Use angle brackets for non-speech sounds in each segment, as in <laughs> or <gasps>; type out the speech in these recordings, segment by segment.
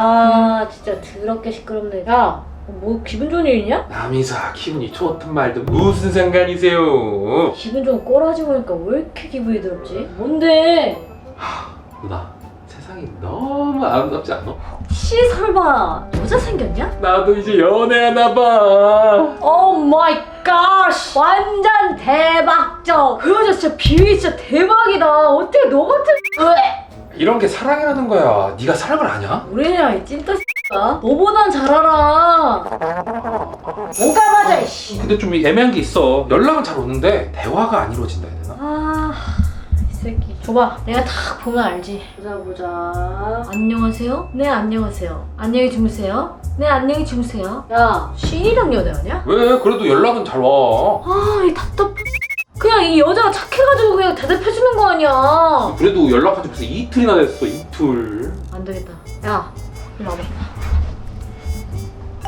아 진짜 더럽게 시끄럽네 야 뭐 기분 좋은 일이냐? 남이사 기분이 좋든 말든 무슨 상관이세요? 기분 좋은 꼬라지 보니까 왜 이렇게 기분이 더럽지? 뭔데? 누나 세상이 너무 아름답지 않아? 혹시 설마 여자 생겼냐? 나도 이제 연애하나 봐. 오 마이 갓 완전 대박적 그 여자 진짜 비위 진짜 대박이다 어떻게 너 같은 으에 이런 게 사랑이라는 거야. 네가 사랑을 아냐? 우리냐 이 찐따 너보단 잘 알아 뭐가 맞아 이씨 근데 좀 애매한 게 있어. 연락은 잘 오는데 대화가 안 이루어진다 해야 되나? 아, 이 새끼. 줘봐. 내가 딱 보면 알지. 보자, 보자. 안녕하세요? 네, 안녕하세요. 안녕히 주무세요? 네, 안녕히 주무세요. 야, 신이랑 연애하냐? 왜? 그래도 연락은 잘 와. 아, 이 답답. 그냥 이 여자가 착해가지고 그냥 대답해주는 거 아니야. 그래도 연락한 지 벌써 이틀이나 됐어. 이틀. 안 되겠다. 야, 일로 와봐.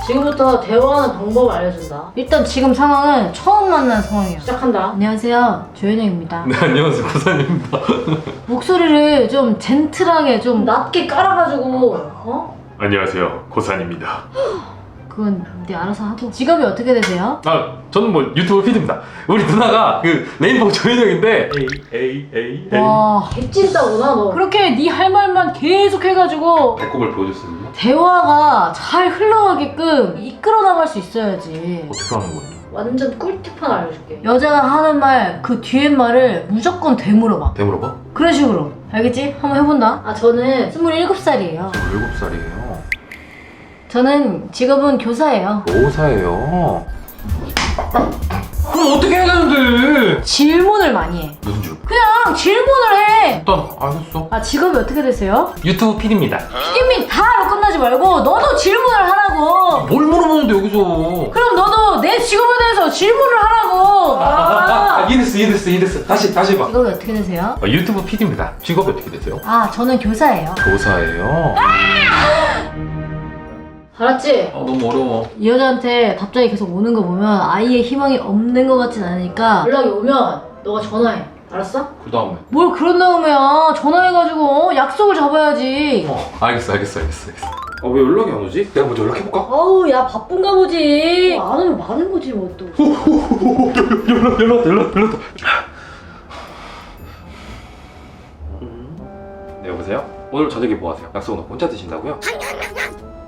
지금부터 대화하는 방법 알려준다. 일단 지금 상황은 처음 만난 상황이야. 시작한다. 안녕하세요. 조현영입니다. 네 안녕하세요 고사님입니다. <laughs> 목소리를 좀 젠틀하게 좀 낮게 깔아가지고 어? 안녕하세요 고산입니다 <gasps> 그건 네 알아서 하고 직업이 어떻게 되세요? 아 저는 뭐 유튜브 피드입니다 우리 누나가 그 레인보우 조인영인데 에이 에이 에이 에이 와 개찐따구나 너 그렇게 네 할 말만 계속 해가지고 배꼽을 보여줬습니다. 대화가 잘 흘러가게끔 이끌어 나갈 수 있어야지 어떻게 하는 거예요? 완전 꿀팁 하나 알려줄게 여자가 하는 말 그 뒤에 말을 무조건 되물어봐 대물어봐? 그런 식으로 알겠지? 한번 해본다 아 저는 27살이에요 17살이에요. 저는 직업은 교사예요 오사예요. 그럼 어떻게 해야 되는데? 질문을 많이 해 무슨 줄? 그냥 질문을 해 일단 알겠어. 아 직업이 어떻게 되세요? 유튜브 피드입니다 피디민 다로 끝나지 말고 너도 질문을 하라고 뭘 물어보는데 여기서? 그럼 너도 내 직업에 대해서 질문을 하라고 아 <laughs> 이해됐어 이해됐어 이해됐어. 다시 다시 해봐. 직업이 어떻게 되세요? 어, 유튜브 피드입니다 직업이 어떻게 되세요? 아 저는 교사예요 교사예요. 알았지? 아 너무 어려워. 이 여자한테 답장이 계속 오는 거 보면 아이의 희망이 없는 것 같진 않으니까 연락이 오면 너가 전화해 알았어? 그 다음에. 뭘 그런 다음에야 전화해가지고 어, 약속을 잡아야지 어 알겠어 알겠어 알겠어 알겠어. 아 왜 연락이 안 오지? 내가 먼저 연락해볼까? 어우 야 바쁜가 보지 안 오면 많은 거지 뭐 또 연락 연락 연락 연락. 네 여보세요? 오늘 저녁에 뭐 하세요? 약속은 없고 혼자 드신다고요?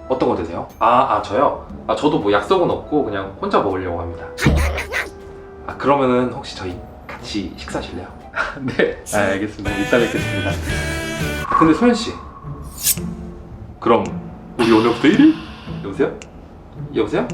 어떤 거 드세요? 아, 아 저요? 아 저도 뭐 약속은 없고 그냥 혼자 먹으려고 합니다. <laughs> 아 그러면은 혹시 저희 같이 식사하실래요? <laughs> 네, 아, 알겠습니다. 이따 뵙겠습니다. 근데 소연 씨, 그럼 우리 오늘부터 1일? 여보세요? 여보세요?